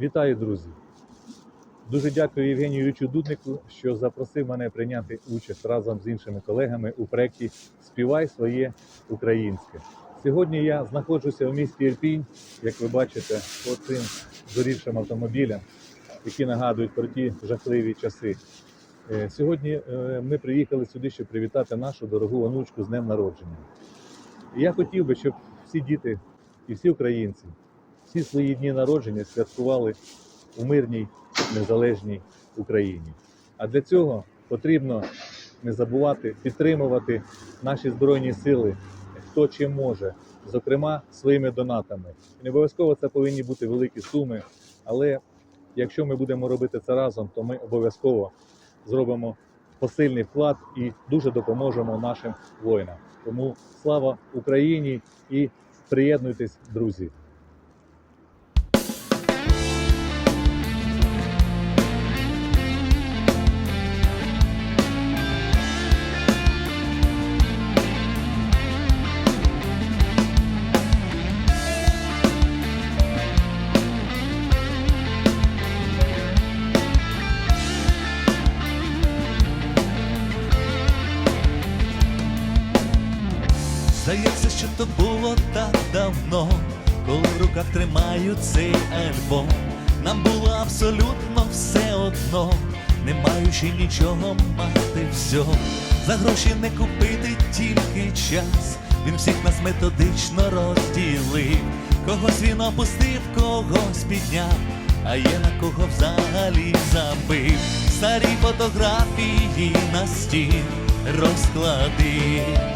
Вітаю, друзі! Дуже дякую Євгенію Юрійовичу Дуднику, що запросив мене прийняти участь разом з іншими колегами у проєкті Співай своє українське. Сьогодні я знаходжуся у місті Ірпінь, як ви бачите, по цим зорівшим автомобілям, які нагадують про ті жахливі часи. Е, Сьогодні е, ми приїхали сюди, щоб привітати нашу дорогу онучку з днем народження. Я хотів би, щоб всі діти і всі українці всі свої дні народження святкували у мирній незалежній Україні. А для цього потрібно не забувати підтримувати наші збройні сили, хто чим може, зокрема своїми донатами. І не обов'язково це повинні бути великі суми, але якщо ми будемо робити це разом, то ми обов'язково зробимо посильний вклад і дуже допоможемо нашим воїнам. Тому слава Україні і приєднуйтесь, друзі! Здається, що то було так давно, коли в руках тримаю цей альбом. Нам було абсолютно все одно, не маючи нічого мати всього. За гроші не купити тільки час. Він всіх нас методично розділив. Когось він опустив, когось підняв, а є на кого взагалі забив. Старі фотографії на стіл розклади.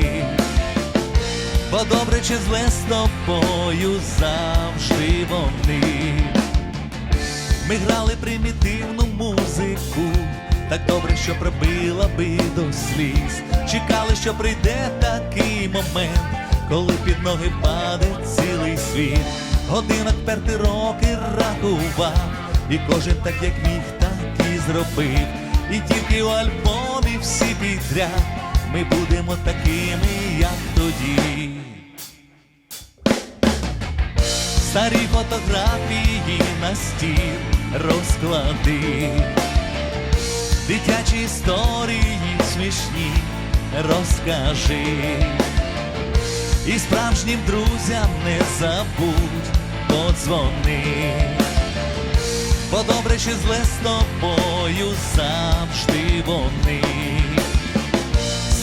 Бо добре чи зле з тобою завжди вони. Ми грали примітивну музику, так добре, що пробила би до сліз. Чекали, що прийде такий момент, коли під ноги паде цілий світ. Годинок перти роки рахував, і кожен так, як міг, так і зробив. І тільки у альбомі всі підряд ми будемо такими, як тоді. Старі фотографії на стіл розклади, дитячі історії смішні розкажи. І справжнім друзям не забудь подзвони. Бо добре чи зле з тобою завжди вони.